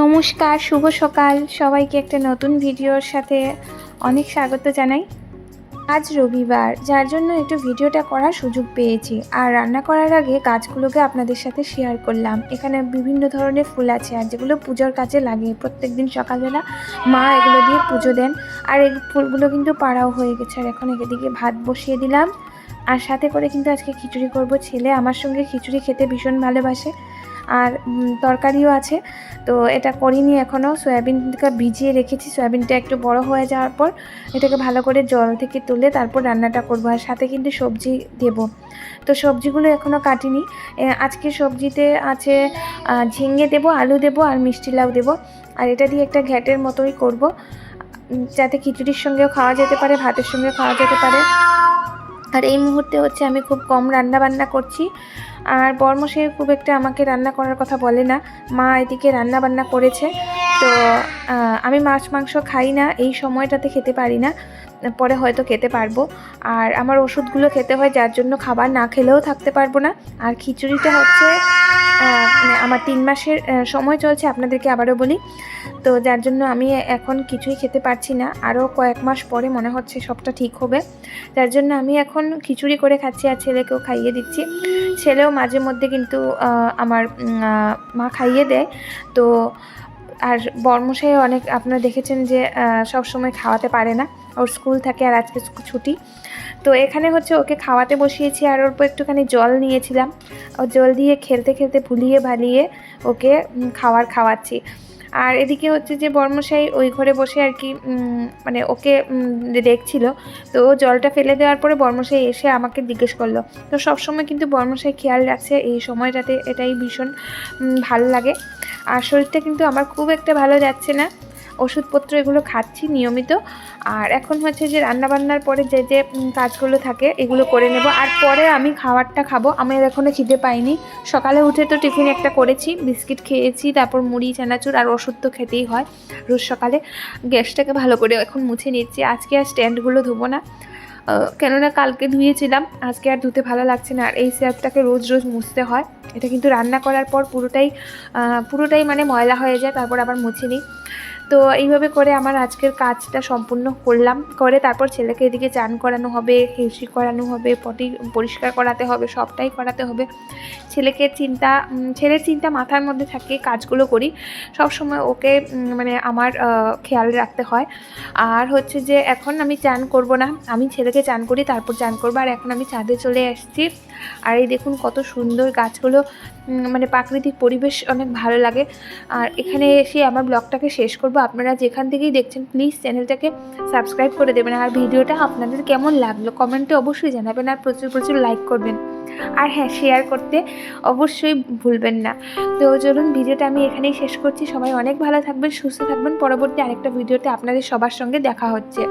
নমস্কার, শুভ সকাল। সবাইকে একটা নতুন ভিডিওর সাথে অনেক স্বাগত জানাই। আজ রবিবার, যার জন্য একটু ভিডিওটা করার সুযোগ পেয়েছি। আর রান্না করার আগে গাছগুলোকে আপনাদের সাথে শেয়ার করলাম। এখানে বিভিন্ন ধরনের ফুল আছে, আর যেগুলো পুজোর কাজে লাগে। প্রত্যেক দিন সকালবেলা মা এগুলো দিয়ে পুজো দেন। আর এই ফুলগুলো কিন্তু পাড়াও হয়ে গেছে। আর এখন এদিকে ভাত বসিয়ে দিলাম। আর সাথে করে কিন্তু আজকে খিচুড়ি করব ছেলে। আমার সঙ্গে খিচুড়ি খেতে ভীষণ ভালোবাসে। আর তরকারিও আছে। তো এটা করিনি এখনও সয়াবিনটা ভিজিয়ে রেখেছি। সয়াবিনটা একটু বড় হয়ে যাওয়ার পর এটাকে ভালো করে জল থেকে তুলে তারপর রান্নাটা করব। আর সাথে কিন্তু সবজি দেব। তো সবজিগুলো এখনও কাটিনি। আজকে সবজিতে আছে ঝিঙে দেবো, আলু দেবো আর মিষ্টি লাউ দেবো। আর এটা দিয়ে একটা ঘ্যাটের মতোই করব। যাতে খিচুড়ির সঙ্গেও খাওয়া যেতে পারে, ভাতের সঙ্গে খাওয়া যেতে পারে। আর এই মুহূর্তে হচ্ছে আমি খুব কম রান্না বান্না করছি। আর বর্মশে খুব একটা আমাকে রান্না করার কথা বলে না। মা এদিকে রান্না বান্না করেছে। তো আমি মাছ, মাংস খাই না। এই সময়টাতে খেতে পারি না। পরে হয়তো খেতে পারব। আর আমার ওষুধগুলো খেতে হয়, যার জন্য খাবার না খেলেও থাকতে পারব না। আর খিচুড়িটা হচ্ছে আমার তিন মাসের সময় চলছে, আপনাদেরকে আবারও বলি। তো যার জন্য আমি এখন কিছুই খেতে পারছি না। আরও কয়েক মাস পরে মনে হচ্ছে সবটা ঠিক হবে। যার জন্য আমি এখন খিচুড়ি করে খাচ্ছি আর ছেলেকেও খাইয়ে দিচ্ছি। ছেলেও মাঝে মধ্যে কিন্তু আমার মা খাইয়ে দেয়। তো আর বর্মশাই অনেক, আপনারা দেখেছেন যে সব সময় খাওয়াতে পারে না। ওর স্কুল থাকে আর আজকে ছুটি। তো এখানে হচ্ছে ওকে খাওয়াতে বসিয়েছি আর ওর একটুখানি জল নিয়েছিলাম। জল দিয়ে খেলতে খেলতে ভুলিয়ে ভালিয়ে ওকে খাওয়ার খাওয়াচ্ছি। আর এদিকে হচ্ছে যে বর্মশাই ওই ঘরে বসে আর কি মানে ওকে দেখছিল। তো ও জলটা ফেলে দেওয়ার পরে বর্মশাই এসে আমাকে জিজ্ঞেস করল। তো সবসময় কিন্তু বর্মশাই খেয়াল রাখছে, এই সময়টাতে এটাই ভীষণ ভালো লাগে। আর শরীরটা কিন্তু আমার খুব একটা ভালো যাচ্ছে না। ওষুধপত্র এগুলো খাচ্ছি নিয়মিত। আর এখন হচ্ছে যে রান্নাবান্নার পরে যে যে কাজগুলো থাকে এগুলো করে নেব। আর পরে আমি খাবারটা খাব। আমি এখনও খিদে পাইনি। সকালে উঠে তো টিফিন একটা করেছি, বিস্কিট খেয়েছি, তারপর মুড়ি, চানাচুর আর ওষুধ তো খেতেই হয় রোজ সকালে। গ্যাসটাকে ভালো করে এখন মুছে নিচ্ছি। আজকে আর স্ট্যান্ডগুলো ধুবো না। কেননা কালকে ধুয়েছিলাম। আজকে আর ধুতে ভালো লাগছে না। আর এই স্যাপটাকে রোজ রোজ মুছতে হয়। এটা কিন্তু রান্না করার পর পুরোটাই পুরোটাই মানে ময়লা হয়ে যায়, তারপর আবার মুছে নিই। তো এইভাবে করে আমার আজকের কাজটা সম্পূর্ণ করলাম। করে তারপর ছেলেকে এদিকে চান করানো হবে হেসি করানো হবে, পটি পরিষ্কার করাতে হবে, সবটাই করাতে হবে। ছেলেকে চিন্তা ছেলের চিন্তা মাথার মধ্যে থাকে, কাজগুলো করি। সব সময় ওকে মানে আমার খেয়াল রাখতে হয়। আর হচ্ছে যে এখন আমি চান করব না। আমি ছেলেকে চান করি, তারপর চান করব। আর এখন আমি চাঁদে চলে আসছি। আর এই দেখুন কত সুন্দর গাছগুলো মানে প্রাকৃতিক পরিবেশ অনেক ভালো লাগে। আর এখানে এসে আমার ব্লগটাকে শেষ করব। আপনারা যেখান থেকেই দেখছেন প্লিজ চ্যানেলটাকে সাবস্ক্রাইব করে দেবেন আর ভিডিওটা আপনাদের কেমন লাগল কমেন্টে অবশ্যই জানাবেন আর প্রচুর প্রচুর লাইক করবেন। আর হ্যাঁ শেয়ার করতে অবশ্যই ভুলবেন না। তো চলুন, ভিডিওটা আমি এখানেই শেষ করছি। সবাই অনেক ভালো থাকবেন, সুস্থ থাকবেন। পরবর্তী আরেকটা ভিডিওতে আপনাদের সবার সঙ্গে দেখা হচ্ছে।